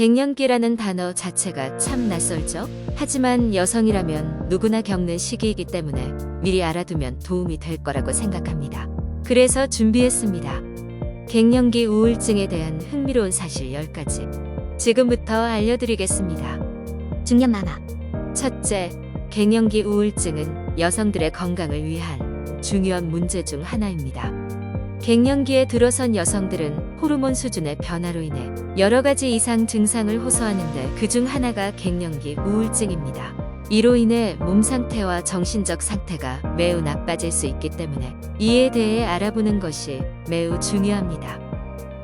갱년기라는 단어 자체가 참 낯설죠? 하지만 여성이라면 누구나 겪는 시기이기 때문에 미리 알아두면 도움이 될 거라고 생각합니다. 그래서 준비했습니다. 갱년기 우울증에 대한 흥미로운 사실 10가지. 지금부터 알려드리겠습니다. 중년 마마. 첫째, 갱년기 우울증은 여성들의 건강을 위한 중요한 문제 중 하나입니다. 갱년기에 들어선 여성들은 호르몬 수준의 변화로 인해 여러 가지 이상 증상을 호소하는데 그중 하나가 갱년기 우울증입니다. 이로 인해 몸 상태와 정신적 상태가 매우 나빠질 수 있기 때문에 이에 대해 알아보는 것이 매우 중요합니다.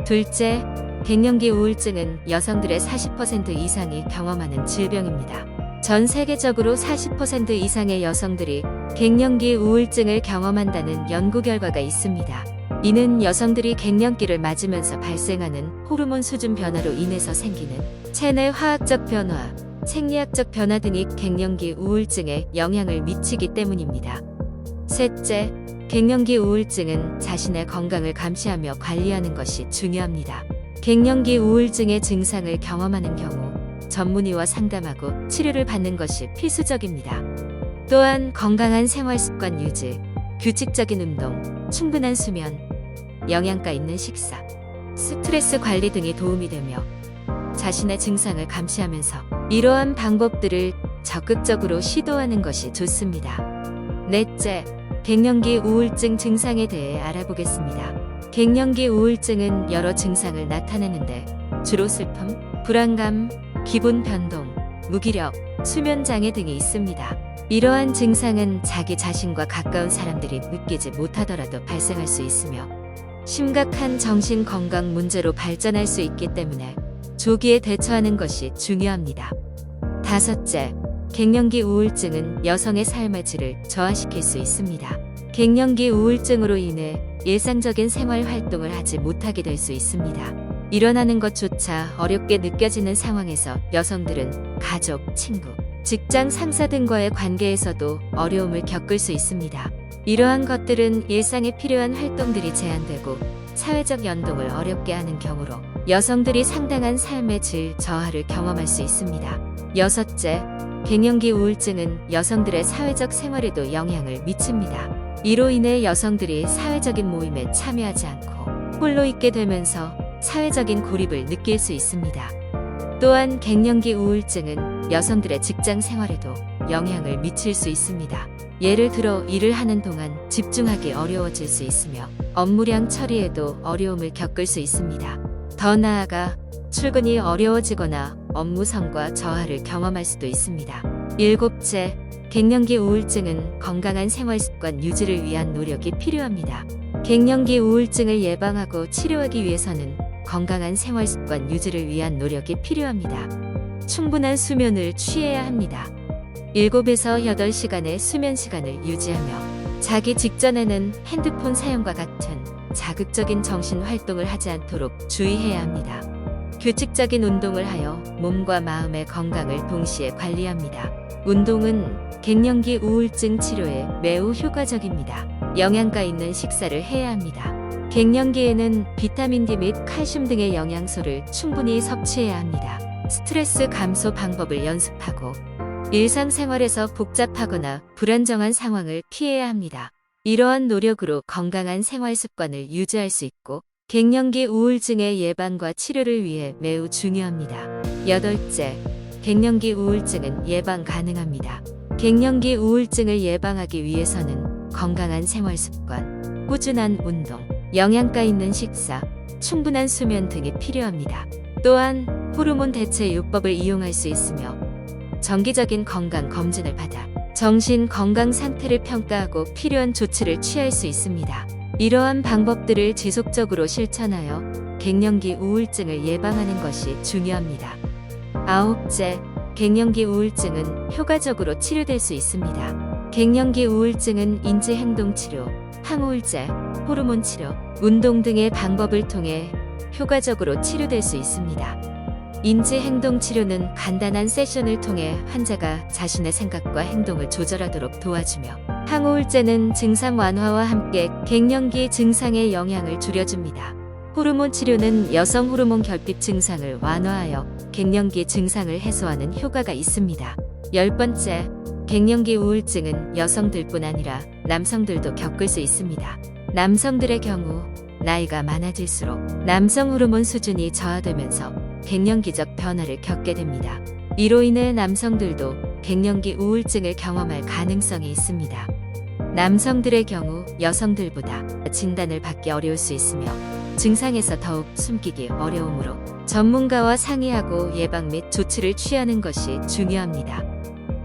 둘째, 갱년기 우울증은 여성들의 40% 이상이 경험하는 질병입니다. 전 세계적으로 40% 이상의 여성들이 갱년기 우울증을 경험한다는 연구 결과가 있습니다. 이는 여성들이 갱년기를 맞으면서 발생하는 호르몬 수준 변화로 인해서 생기는 체내 화학적 변화, 생리학적 변화 등이 갱년기 우울증에 영향을 미치기 때문입니다. 셋째, 갱년기 우울증은 자신의 건강을 감시하며 관리하는 것이 중요합니다. 갱년기 우울증의 증상을 경험하는 경우 전문의와 상담하고 치료를 받는 것이 필수적입니다. 또한 건강한 생활 습관 유지, 규칙적인 운동, 충분한 수면, 영양가 있는 식사, 스트레스 관리 등이 도움이 되며 자신의 증상을 감시하면서 이러한 방법들을 적극적으로 시도하는 것이 좋습니다. 넷째, 갱년기 우울증 증상에 대해 알아보겠습니다. 갱년기 우울증은 여러 증상을 나타내는데 주로 슬픔, 불안감, 기분 변동, 무기력, 수면 장애 등이 있습니다. 이러한 증상은 자기 자신과 가까운 사람들이 느끼지 못하더라도 발생할 수 있으며 심각한 정신 건강 문제로 발전할 수 있기 때문에 조기에 대처하는 것이 중요합니다. 다섯째, 갱년기 우울증은 여성의 삶의 질을 저하시킬 수 있습니다. 갱년기 우울증으로 인해 일상적인 생활 활동을 하지 못하게 될 수 있습니다. 일어나는 것조차 어렵게 느껴지는 상황에서 여성들은 가족, 친구, 직장 상사 등과의 관계에서도 어려움을 겪을 수 있습니다. 이러한 것들은 일상에 필요한 활동들이 제한되고 사회적 연동을 어렵게 하는 경우로 여성들이 상당한 삶의 질 저하를 경험할 수 있습니다. 여섯째, 갱년기 우울증은 여성들의 사회적 생활에도 영향을 미칩니다. 이로 인해 여성들이 사회적인 모임에 참여하지 않고 홀로 있게 되면서 사회적인 고립을 느낄 수 있습니다. 또한 갱년기 우울증은 여성들의 직장 생활에도 영향을 미칠 수 있습니다. 예를 들어 일을 하는 동안 집중하기 어려워질 수 있으며 업무량 처리에도 어려움을 겪을 수 있습니다. 더 나아가 출근이 어려워지거나 업무성과 저하를 경험할 수도 있습니다. 일곱째, 갱년기 우울증은 건강한 생활 습관 유지를 위한 노력이 필요합니다. 갱년기 우울증을 예방하고 치료하기 위해서는 건강한 생활 습관 유지를 위한 노력이 필요합니다. 충분한 수면을 취해야 합니다. 7에서 8시간의 수면 시간을 유지하며 자기 직전에는 핸드폰 사용과 같은 자극적인 정신 활동을 하지 않도록 주의해야 합니다. 규칙적인 운동을 하여 몸과 마음의 건강을 동시에 관리합니다. 운동은 갱년기 우울증 치료에 매우 효과적입니다. 영양가 있는 식사를 해야 합니다. 갱년기에는 비타민 D 및 칼슘 등의 영양소를 충분히 섭취해야 합니다. 스트레스 감소 방법을 연습하고 일상생활에서 복잡하거나 불안정한 상황을 피해야 합니다. 이러한 노력으로 건강한 생활 습관을 유지할 수 있고 갱년기 우울증의 예방과 치료를 위해 매우 중요합니다. 여덟째, 갱년기 우울증은 예방 가능합니다. 갱년기 우울증을 예방하기 위해서는 건강한 생활 습관, 꾸준한 운동, 영양가 있는 식사, 충분한 수면 등이 필요합니다. 또한 호르몬 대체 요법을 이용할 수 있으며 정기적인 건강 검진을 받아 정신 건강 상태를 평가하고 필요한 조치를 취할 수 있습니다. 이러한 방법들을 지속적으로 실천하여 갱년기 우울증을 예방하는 것이 중요합니다. 아홉째, 갱년기 우울증은 효과적으로 치료될 수 있습니다. 갱년기 우울증은 인지행동치료, 항우울제, 호르몬 치료, 운동 등의 방법을 통해 효과적으로 치료될 수 있습니다. 인지 행동 치료는 간단한 세션을 통해 환자가 자신의 생각과 행동을 조절하도록 도와주며 항우울제는 증상 완화와 함께 갱년기 증상의 영향을 줄여줍니다. 호르몬 치료는 여성 호르몬 결핍 증상을 완화하여 갱년기 증상을 해소하는 효과가 있습니다. 열 번째, 갱년기 우울증은 여성들뿐 아니라 남성들도 겪을 수 있습니다. 남성들의 경우 나이가 많아질수록 남성 호르몬 수준이 저하되면서 갱년기적 변화를 겪게 됩니다. 이로 인해 남성들도 갱년기 우울증을 경험할 가능성이 있습니다. 남성들의 경우 여성들보다 진단을 받기 어려울 수 있으며 증상에서 더욱 숨기기 어려우므로 전문가와 상의하고 예방 및 조치를 취하는 것이 중요합니다.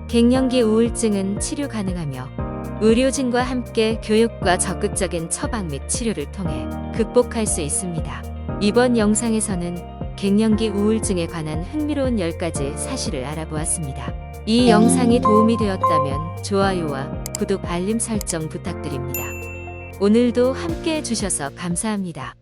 갱년기 우울증은 치료 가능하며 의료진과 함께 교육과 적극적인 처방 및 치료를 통해 극복할 수 있습니다. 이번 영상에서는 갱년기 우울증에 관한 흥미로운 10가지 사실을 알아보았습니다. 이 영상이 도움이 되었다면 좋아요와 구독 알림 설정 부탁드립니다. 오늘도 함께 해주셔서 감사합니다.